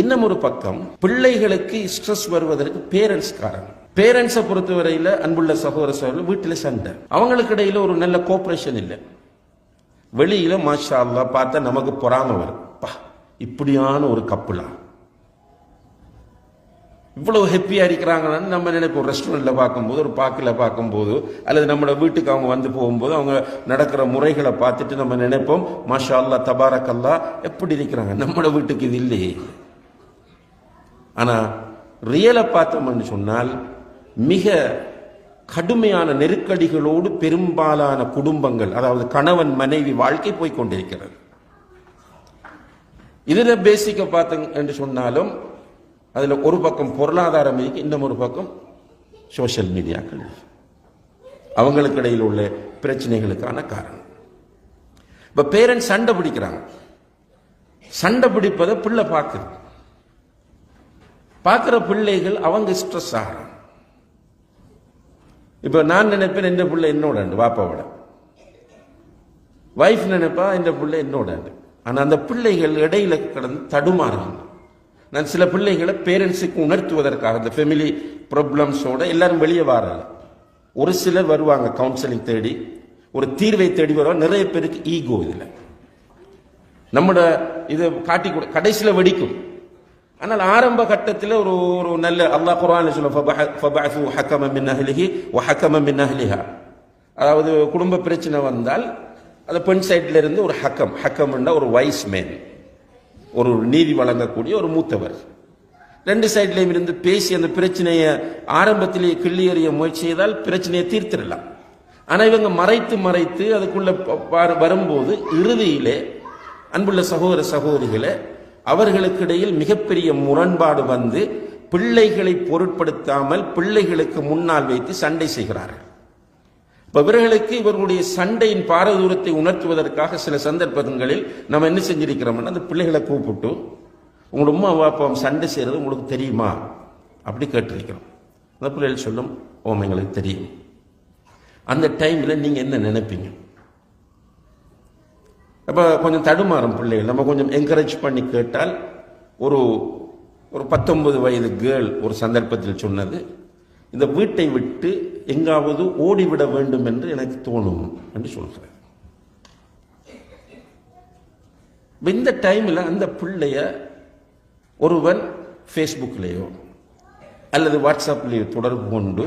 இன்னும் ஒரு பக்கம் பிள்ளைகளுக்கு ஸ்ட்ரெஸ் வருவதற்கு பேரண்ட்ஸ் காரணம். பேரண்ட்ஸை பொறுத்தவரையில் அன்புள்ள சகோதர சகோதரர் வீட்டில் சண்டை. அவங்களுக்கு இடையில ஒரு நல்ல கோஆப்ரேஷன் இல்லை. வெளியில மாஷா அல்லா பார்த்தா நமக்கு பொறாம வரும். பா இப்படியான ஒரு கப்புலா இவ்வளவு ஹாப்பியா இருக்கிறாங்கன்னு நம்ம நினைப்போம். ரெஸ்டாரண்ட்ல பார்க்கும்போது ஒரு பார்க்கில் பார்க்கும்போது அல்லது நம்மளோட வீட்டுக்கு அவங்க வந்து போகும்போது அவங்க நடக்கிற முறைகளை பார்த்துட்டு நம்ம நினைப்போம் மாஷா அல்லா தபாரக் அல்லா எப்படி இருக்கிறாங்க? நம்மளோட வீட்டுக்கு இது இல்லையே. ஆனால் ரியலை பார்த்தோம்னு சொன்னால் மிக கடுமையான நெருக்கடிகளோடு பெரும்பாலான குடும்பங்கள் அதாவது கணவன் மனைவி வாழ்க்கை போய் கொண்டிருக்கிறது. இதில் பேசிக்க பார்த்தோம் என்று சொன்னாலும் அதில் ஒரு பக்கம் பொருளாதாரம் இருக்கு இன்னும் ஒரு பக்கம் சோஷியல் மீடியாக்கள் அவங்களுக்கு இடையில் உள்ள பிரச்சனைகளுக்கான காரணம். இப்போ பேரண்ட்ஸ் சண்டை பிடிக்கிறாங்க. சண்டை பிடிப்பதை பிள்ளை பார்க்குது. பார்க்குற பிள்ளைகள் அவங்க ஸ்ட்ரெஸ் ஆகிறாங்க. இப்போ நான் நினைப்பேன் இந்த பிள்ளை என்னோட வாப்பாவோட வைஃப் நினைப்பா இந்த பிள்ளை என்னோட ஆனால் அந்த பிள்ளைகள் இடையில கடந்து தடுமாறுறாங்க. நான் சில பிள்ளைகளை பேரண்ட்ஸுக்கு உணர்த்துவதற்காக இந்த ஃபெமிலி ப்ராப்ளம்ஸோட எல்லாரும் வெளியே வராங்க. ஒரு சிலர் வருவாங்க கவுன்சிலிங் தேடி. ஒரு தீர்வை தேடி வருவாங்க. நிறைய பேருக்கு ஈகோ இதில். நம்மளோட இதை காட்டி கூட கடைசியில் வெடிக்கும். ஆனால் ஆரம்ப கட்டத்தில் ஒரு ஒரு நல்ல அல்லா குரான் சொல்ல ஹக்கம மின் அஹ்லிஹி வ ஹக்கம மின் அஹ்லிஹா. அதாவது குடும்ப பிரச்சனை வந்தால் அந்த பெண் சைட்ல இருந்து ஒரு ஹக்கம். ஹக்கம்னா ஒரு வைஸ் மேன் ஒரு நீதி வழங்கக்கூடிய ஒரு மூத்தவர். ரெண்டு சைட்லையும் இருந்து பேசி அந்த பிரச்சனையை ஆரம்பத்திலேயே கிள்ளி எறிய முயற்சி செய்தால் பிரச்சனையை தீர்த்திடலாம். ஆனால் இவங்க மறைத்து மறைத்து அதுக்குள்ள வர- வரும்போது இறுதியிலே அன்புள்ள சகோதர சகோதரிகளை அவர்களுக்கு இடையில் மிகப்பெரிய முரண்பாடு வந்து பிள்ளைகளை பொருட்படுத்தாமல் பிள்ளைகளுக்கு முன்னால் வைத்து சண்டை செய்கிறார்கள். இப்போ இவர்களுக்கு இவர்களுடைய சண்டையின் பாரதூரத்தை உணர்த்துவதற்காக சில சந்தர்ப்பங்களில் நம்ம என்ன செஞ்சிருக்கிறோம்னா அந்த பிள்ளைகளை கூப்பிட்டு உங்களோட உமா அப்பா சண்டை செய்கிறது உங்களுக்கு தெரியுமா? அப்படி கேட்டிருக்கிறோம். அந்த பிள்ளைகள் சொல்லும் ஓம் எங்களுக்கு தெரியும். அந்த டைமில் நீங்கள் என்ன நினைப்பீங்க? அப்போ கொஞ்சம் தடுமாறும் பிள்ளைகள். நம்ம கொஞ்சம் என்கரேஜ் பண்ணி கேட்டால் ஒரு ஒரு பத்தொன்பது வயது கேர்ள் ஒரு சந்தர்ப்பத்தில் சொன்னது இந்த வீட்டை விட்டு எங்காவது ஓடிவிட வேண்டும் என்று எனக்கு தோணும் என்று சொல்கிறார். இந்த டைமில் அந்த பிள்ளைய ஒருவன் ஃபேஸ்புக்லேயோ அல்லது வாட்ஸ்அப்லேயோ தொடர்பு கொண்டு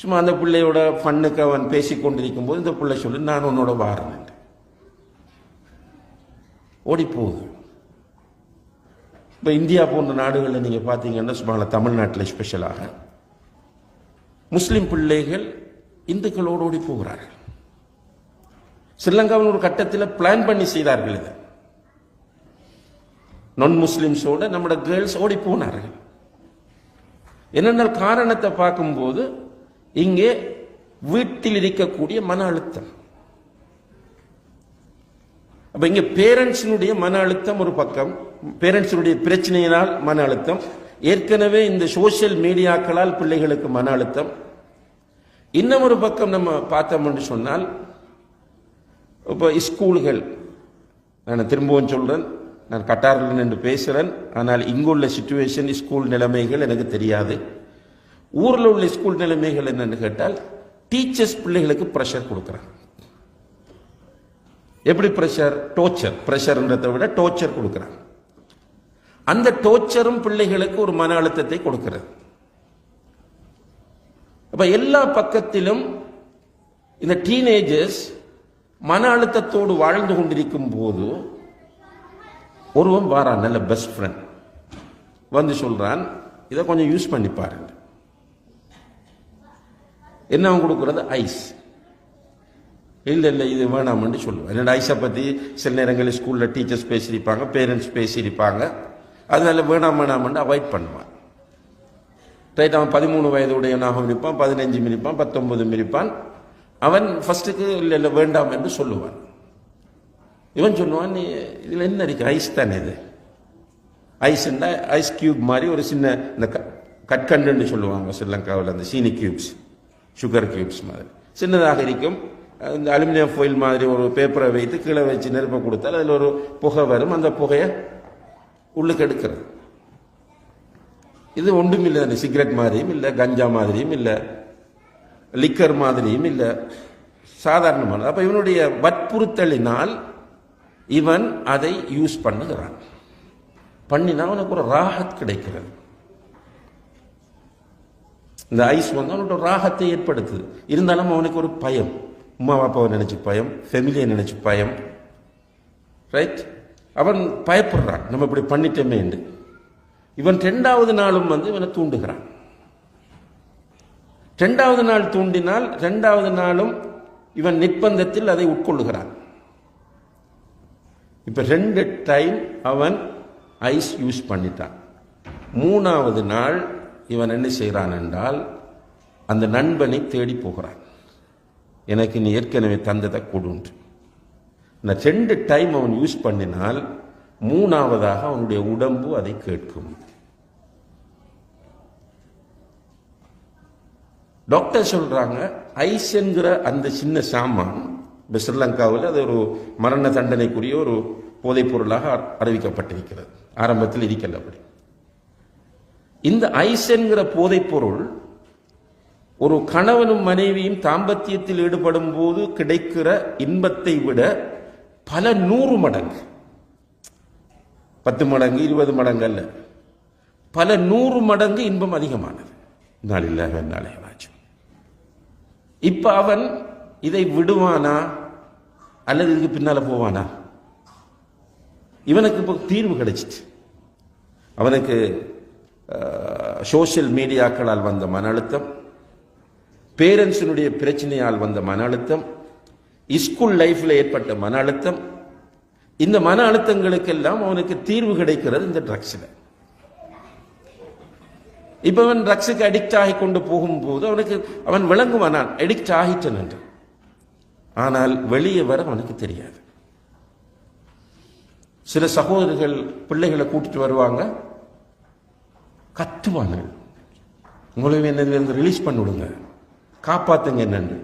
சும்மா அந்த பிள்ளையோட ஃபண்ணுக்கு அவன் பேசிக் கொண்டிருக்கும் போது இந்த பிள்ளை சொல்லி நான் உன்னோட வாரேன். ஓடி போகுது இப்போ இந்தியா போன்ற நாடுகளில் நீங்கள் பார்த்தீங்கன்னா சும்மா தமிழ்நாட்டில் ஸ்பெஷலாக முஸ்லீம் பிள்ளைகள் இந்துக்களோடு ஓடி போகிறார்கள் ஸ்ரீலங்காவில் ஒரு கட்டத்தில் பிளான் பண்ணி செய்தார்கள் இது. நான் முஸ்லிம்ஸோட நம்மட கேர்ள்ஸ் ஓடி போனார்கள். என்னென்ன காரணத்தை பார்க்கும்போது இங்கே வீட்டில் இருக்கக்கூடிய மன அழுத்தம். அப்ப இங்க பேரண்ட்ஸினுடைய மன அழுத்தம் ஒரு பக்கம் பேரண்ட்ஸினுடைய பிரச்சனையினால் மன அழுத்தம் ஏற்கனவே இந்த சோஷியல் மீடியாக்களால் பிள்ளைகளுக்கு மன அழுத்தம். இன்னும் ஒரு பக்கம் நம்ம பார்த்தோம்னு சொன்னால் இப்போ ஸ்கூல்கள் நான் திரும்பவும் சொல்றேன் நான் கட்டாரில் நின்று பேசுகிறேன் ஆனால் இங்குள்ள சுச்சுவேஷன் ஸ்கூல் நிலைமைகள் எனக்கு தெரியாது. ஊரில் உள்ள ஸ்கூல் நிலைமைகள் என்னன்னு கேட்டால் டீச்சர்ஸ் பிள்ளைகளுக்கு ப்ரெஷர் கொடுக்குறாங்க. எப்படி ப்ரெஷர் டோர்ச்சர் ப்ரெஷர்ன்றதை விட டோர்ச்சர் கொடுக்குறாங்க. அந்த டோர்ச்சரும் பிள்ளைகளுக்கு ஒரு மன அழுத்தத்தை கொடுக்கிறது. அப்போ எல்லா பக்கத்திலும் இந்த டீனேஜர்ஸ் மன அழுத்தத்தோடு வாழ்ந்து கொண்டிருக்கும் போது ஒருவன் வாரான் நல்ல பெஸ்ட் ஃப்ரெண்ட் வந்து சொல்றான் இதை கொஞ்சம் யூஸ் பண்ணி பாருங்க. என்ன அவன் கொடுக்கறது? ஐஸ் இல்லை இல்லை இது வேணாம்னு சொல்லுவேன். என்னோட ஐஸை பற்றி சில நேரங்களில் ஸ்கூலில் டீச்சர்ஸ் பேசியிருப்பாங்க பேரண்ட்ஸ் பேசியிருப்பாங்க. அதனால வேணாம் வேணாம்னு அவாய்ட் பண்ணுவான். ரைட் அவன் பதிமூணு வயதுடையவனாக இருப்பான் பதினஞ்சு மிதிப்பான் பத்தொன்பது மிதிப்பான் அவன் ஃபர்ஸ்ட்டுக்கு இல்லை இல்லை வேண்டாம் என்று சொல்லுவான். இவன் சொல்லுவான் நீ இதில் என்ன இருக்கு? ஐஸ் தானே இது. ஐஸ்ன்னா ஐஸ் கியூப் மாதிரி ஒரு சின்ன இந்த க- கற்கண்டுன்னு சொல்லுவாங்க ஸ்ரீலங்காவில் அந்த சீனி கியூப்ஸ் சுகர் கியூப்ஸ் மாதிரி. சின்னதாக இருக்கும். அந்த அலுமினியம் ஃபோயில் மாதிரி ஒரு பேப்பரை வைத்து கீழே வச்சு நெருப்பை கொடுத்தால் அதில் ஒரு புகை வரும். அந்த புகையை உள்ளுக்கு எடுக்கிறது. இது ஒன்றும் இல்லை. தானே சிகரெட் மாதிரியும் இல்லை கஞ்சா மாதிரியும் இல்லை லிக்கர் மாதிரியும் இல்லை. சாதாரணமானது. அப்போ இவனுடைய வற்புறுத்தலினால் இவன் அதை யூஸ் பண்ணுகிறான். பண்ணினா அவனுக்கு ஒரு ராகத் கிடைக்கிறது. இந்த ஐஸ் வந்து அவனோட ராகத்தை ஏற்படுத்துது. இருந்தாலும் அவனுக்கு ஒரு பயம். உமா பாப்பாவை நினச்சி பயம் ஃபெமிலியை நினச்சி பயம். ரைட் அவன் பயப்படுறான். நம்ம இப்படி பண்ணிட்டோமே என்று. இவன் ரெண்டாவது நாளும் வந்து இவனை தூண்டுகிறான். ரெண்டாவது நாள் தூண்டினால் ரெண்டாவது நாளும் இவன் நிர்பந்தத்தில் அதை உட்கொள்ளுகிறான். இப்போ ரெண்டு டைம் அவன் ஐஸ் யூஸ் பண்ணிட்டான். மூணாவது நாள் இவன் என்ன செய்கிறான் என்றால் அந்த நண்பனை தேடி போகிறான். எனக்கு நீ ஏற்கனவே தந்ததை கொடுன்று இந்த ரெண்டு டைம் அவன் யூஸ் பண்ணினால் மூணாவதாக அவனுடைய உடம்பு அதை கேட்கும். டாக்டர் சொல்றாங்க ஐஸ் என்கிற அந்த சின்ன சாமான் இப்போ ஸ்ரீலங்காவில் அது ஒரு மரண தண்டனைக்குரிய ஒரு போதைப் பொருளாக அறிவிக்கப்பட்டிருக்கிறது. ஆரம்பத்தில் இருக்கல அப்படி. இந்த ஐஸ் என்கிற போதைப் பொருள் ஒரு கணவனும் மனைவியும் தாம்பத்தியத்தில் ஈடுபடும் போது கிடைக்கிற இன்பத்தை விட பல நூறு மடங்கு. பத்து மடங்கு இருபது மடங்கு அல்ல. பல நூறு மடங்கு இன்பம் அதிகமானது. நாளில்ல நாளே இப்ப அவன் இதை விடுவானா? அல்லது இதுக்கு பின்னால போவானா? இவனுக்கு இப்போ தீர்வு கிடைச்சிச்சு. அவனுக்கு சோஷியல் மீடியாக்களால் வந்த மன அழுத்தம் பேரண்ட்ஸினுடைய பிரச்சனையால் வந்த மன அழுத்தம் ஸ்கூல் லைஃப்ல ஏற்பட்ட மன அழுத்தம் இந்த மன அழுத்தங்களுக்கெல்லாம் அவனுக்கு தீர்வு கிடைக்கிறது இந்த ட்ரக்ஸில் இப்ப அவன் ட்ரக்ஸுக்கு அடிக்ட் ஆகி கொண்டு போகும்போது அவனுக்கு அவன் விளங்குவான் அடிக்ட் ஆகிட்டேன் என்று. ஆனால் வெளியே வர அவனுக்கு தெரியாது. சில சகோதரர்கள் பிள்ளைகளை கூட்டிட்டு வருவாங்க. கத்துவாங்க உங்களையும் என்ன ரிலீஸ் பண்ணிவிடுங்க. காப்பாத்துங்க என்னன்னு.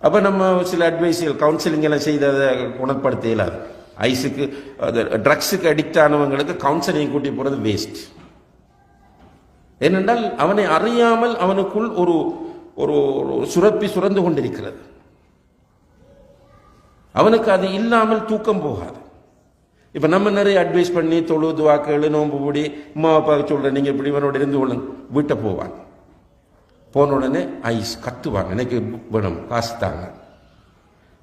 அப்போ நம்ம சில அட்வைஸுகள் கவுன்சிலிங் எல்லாம் செய்து அதை. குணப்படுத்த இயலாது ஐஸுக்கு அது ட்ரக்ஸுக்கு அடிக்ட் ஆனவங்களுக்கு கவுன்சிலிங் கூட்டி போகிறது வேஸ்ட் ஏனென்றால் அவனை அறியாமல் அவனுக்குள் ஒரு ஒரு சுரப்பி சுரந்து கொண்டிருக்கிறது. அவனுக்கு அது இல்லாமல் தூக்கம் போகாது. இப்போ நம்ம நிறைய அட்வைஸ் பண்ணி தொழுது வாக்குகள் நோன்பு போடி அம்மா அப்பாவுக்கு சொல்கிறேன் நீங்கள் இப்படி இவனோட இருந்து கொள்ளுங்க. வீட்டை போவான். போன உடனே ஐஸ் கத்துவாங்க. எனக்கு வேணும். காசு தாங்க.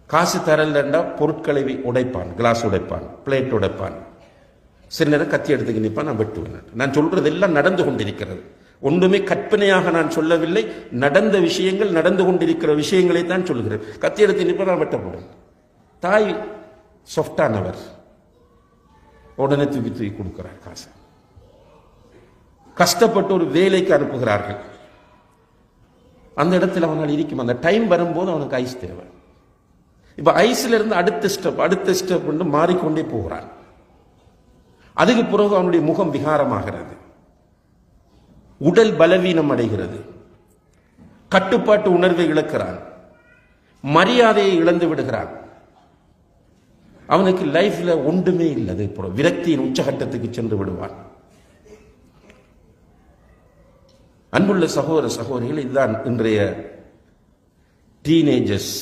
காசு தரலண்டா பொருட்களை உடைப்பான். கிளாஸ் உடைப்பான். பிளேட் உடைப்பான். சில நேரம் கத்தி எடுத்துக்கு நிற்பான் நான் வெட்டுவேன் நான். சொல்றது எல்லாம் நடந்து கொண்டிருக்கிறது. ஒன்றுமே கற்பனையாக நான் சொல்லவில்லை. நடந்த விஷயங்கள் நடந்து கொண்டிருக்கிற விஷயங்களை தான் சொல்கிறேன் கத்தி எடுத்து நிற்ப நான் வெட்டப்படுவேன் தாய் சொஃப்டானவர் உடனே தூக்கி தூக்கி கொடுக்கிறார் காசை. கஷ்டப்பட்டு ஒரு வேலைக்கு அனுப்புகிறார்கள். அந்த இடத்துல அவனால் இருக்கும். அந்த டைம் வரும்போது அவனுக்கு ஐஸ் தேவை. இப்போ ஐஸ்ல இருந்து அடுத்த ஸ்டெப் அடுத்த ஸ்டெப் வந்து மாறிக்கொண்டே போகிறான். அதுக்கு பிறகு அவனுடைய முகம் விகாரமாகிறது. உடல் பலவீனம் அடைகிறது. கட்டுப்பாட்டு உணர்வை இழக்கிறான். மரியாதையை இழந்து விடுகிறான். அவனுக்கு லைஃப்ல ஒன்றுமே இல்லை. விரக்தியின் உச்சகட்டத்துக்கு சென்று விடுவான். அன்புள்ள சகோதர சகோதரிகள் இதுதான் இன்றைய டீனேஜர்ஸ்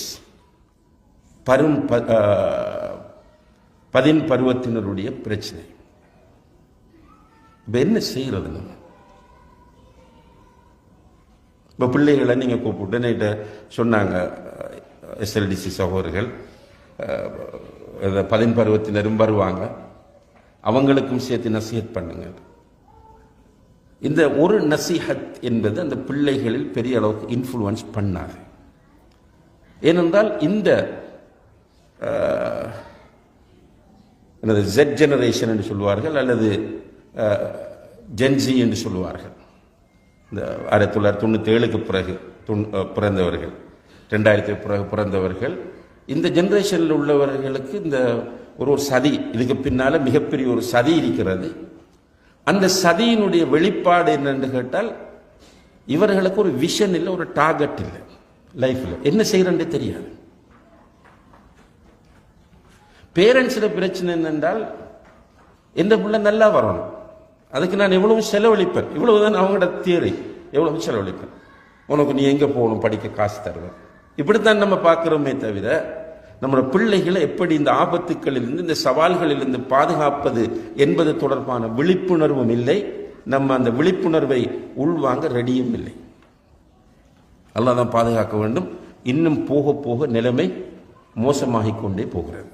பரும் ப- பதின் பருவத்தினருடைய பிரச்சனை. இப்போ என்ன செய்கிறது நம்ம? இப்போ பிள்ளைகளை நீங்கள் கூப்பிட்டு நைட்ட சொன்னாங்க எஸ்எல்டிசி சகோதரர்கள் பதின் பருவத்தினரும் வருவாங்க. அவங்களுக்கும் சேர்த்து நசியத் பண்ணுங்க இந்த ஒரு நசீஹத் என்பது அந்த பிள்ளைகளில் பெரிய அளவுக்கு இன்ஃப்ளூயன்ஸ் பண்ணாது. ஏனென்றால் இந்த எனது என்னது ஜெட் ஜெனரேஷன் என்று சொல்லுவார்கள் அல்லது ஜென்ஜி என்று சொல்லுவார்கள். இந்த ஆயிரத்தி தொள்ளாயிரத்தி தொண்ணூற்றி ஏழுக்கு பிறகு பிறந்தவர்கள் ரெண்டாயிரத்தி பிறகு பிறந்தவர்கள் இந்த ஜென்ரேஷனில் உள்ளவர்களுக்கு இந்த ஒரு ஒரு சதி இதுக்கு பின்னால் மிகப்பெரிய ஒரு சதி இருக்கிறது. அந்த சதியினுடைய வெளிப்பாடு என்னென்று கேட்டால் இவர்களுக்கு ஒரு விஷன் இல்லை ஒரு டார்கெட் இல்லை லைஃப்பில் என்ன செய்கிறன்றே தெரியாது. பேரண்ட்ஸில் பிரச்சனை என்னென்றால் எந்த பிள்ளை நல்லா வரணும். அதுக்கு நான் எவ்வளவு செலவழிப்பேன். இவ்வளவு தான் அவங்களோட தியரி எவ்வளவு செலவழிப்பேன். உனக்கு நீ எங்கே போகணும்? படிக்க காசு தருவேன். இப்படித்தான் நம்ம பார்க்குறோமே தவிர நம்மளோட பிள்ளைகளை எப்படி இந்த ஆபத்துக்களிலிருந்து இந்த சவால்களிலிருந்து பாதுகாப்பது என்பது தொடர்பான விழிப்புணர்வும் இல்லை. நம்ம அந்த விழிப்புணர்வை உள்வாங்க ரெடியும் இல்லை. அல்லாஹ் தான் பாதுகாக்க வேண்டும். இன்னும் போக போக நிலைமை மோசமாகிக் கொண்டே போகிறது.